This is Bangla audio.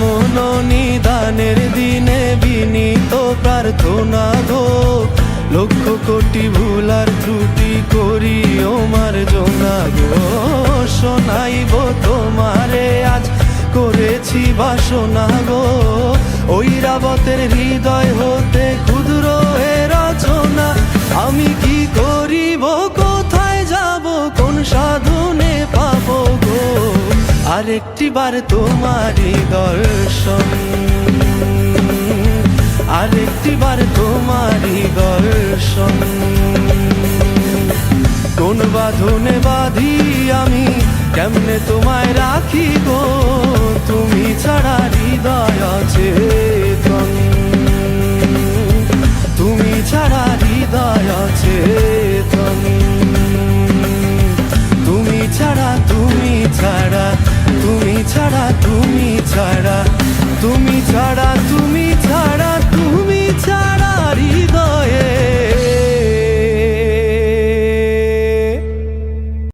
এমন নিদানের দিনে বিনীত প্রার্থনা গো। লক্ষ কোটি ভুলার ত্রুটি করি ওমার জোনা গো। শোনাইব তোমারে আজ, করেছি বাসনা গো। ঐরাবতের হৃদয় হতে ক্ষুদ্র এর আরেকটি বার তোমারই দর্শন। আরেকটি বার তোমারই দর্শন। কোন বাঁধনে বাঁধি আমি, কেমনে তোমায় রাখি গো